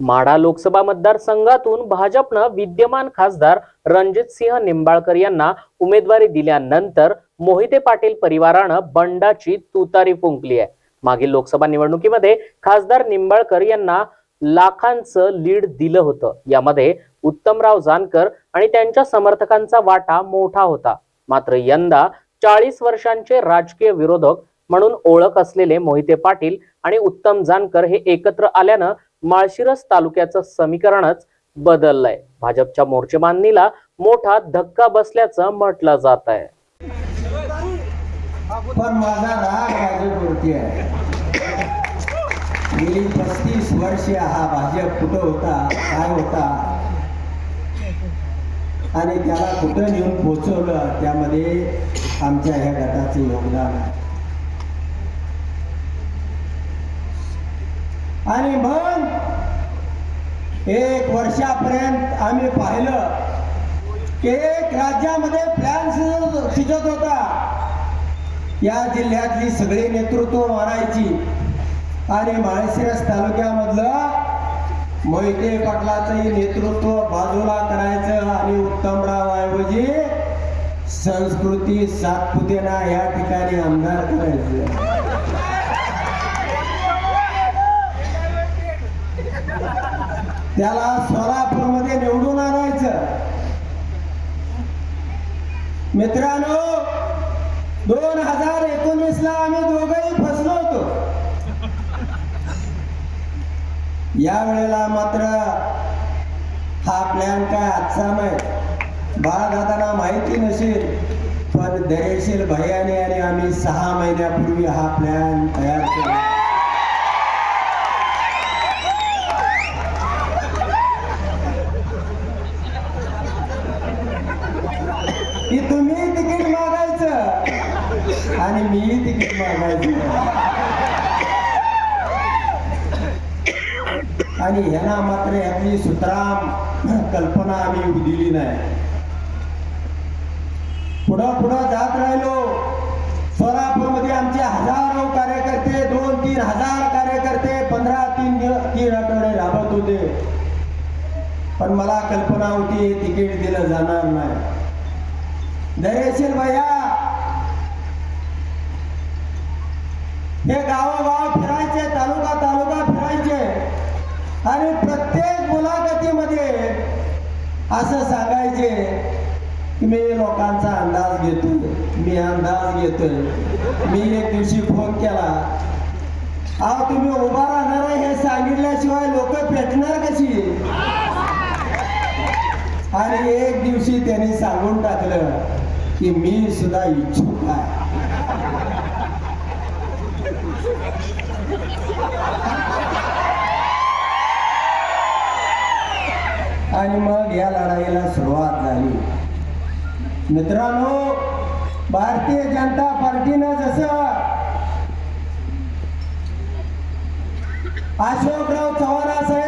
माढा लोकसभा मतदारसंघातून भाजपनं विद्यमान खासदार रणजित सिंह निंबाळकर यांना उमेदवारी दिल्यानंतर मोहिते पाटील परिवारानं बंडाची तुतारी फुंकली आहे. मागील लोकसभा निवडणुकीमध्ये खासदार निंबाळकर यांना लाखांचं लीड दिलं होतं. यामध्ये उत्तमराव जानकर आणि त्यांच्या समर्थकांचा वाटा मोठा होता. मात्र यंदा चाळीस वर्षांचे राजकीय विरोधक म्हणून ओळख असलेले मोहिते पाटील आणि उत्तम जानकर हे एकत्र आल्यानं माळशिरस तालुक्याचं समीकरणच बदललंय. भाजपच्या मोर्चेबांधणीला मोठा धक्का बसल्याचं म्हटलं जात आहे. पण माझा राग भाजपवरती आहे. गेली पस्तीस वर्ष हा भाजप कुठं होता काय होता? आणि त्याला कुठं नेऊन पोचवलं त्यामध्ये आमच्या ह्या गटाचे योगदान आहे. आणि मग एक वर्षापर्यंत आम्ही पाहिलं की एक राज्यामध्ये प्लॅन शिजत होता. या जिल्ह्यातली सगळी नेतृत्व मारायची. आणि माळशिरस तालुक्यामधलं मोहिते पाटलाचंही नेतृत्व बाजूला करायचं आणि उत्तमराव ऐवजी संस्कृती सातपुतेना या ठिकाणी आमदार करायचं. त्याला सोलापूरमध्ये निवडून आणायचं. मित्रांनो दोन हजार एकोणीस ला आम्ही दोघंही फसलो होतो. या वेळेला मात्र हा प्लॅन काय आजचा नाही. बाळादादांना माहिती नसेल पण दरेशील भैयाने आणि आम्ही सहा महिन्यापूर्वी हा प्लॅन तयार केला. आणि मी तिकीट मागायचं. आणि ह्यांना मात्र यातली सुतराम कल्पना आम्ही दिली नाही. पुढं पुढं जात राहिलो. सोलापूरमध्ये आमचे हजारो कार्यकर्ते दोन तीन हजार कार्यकर्ते पंधरा तीन दिवस तीन आठवडे राबत होते. पण मला कल्पना होती हे तिकीट दिलं जाणार नाही. दरेशील भैया! हे गावोगाव फिरायचे तालुका तालुका फिरायचे. आणि प्रत्येक मुलाखतीमध्ये असं सांगायचे की मी लोकांचा अंदाज घेतोय. मी अंदाज घेतोय. मी एक दिवशी फोन केला. अहो तुम्ही उभा राहणार हे सांगितल्याशिवाय लोक पेटणार कशी? आणि एक दिवशी त्यांनी सांगून टाकलं की मी सुद्धा इच्छुक आहे. आणि मग या लढाईला सुरुवात झाली. मित्रांनो भारतीय जनता पार्टीनं जसं अशोकराव असं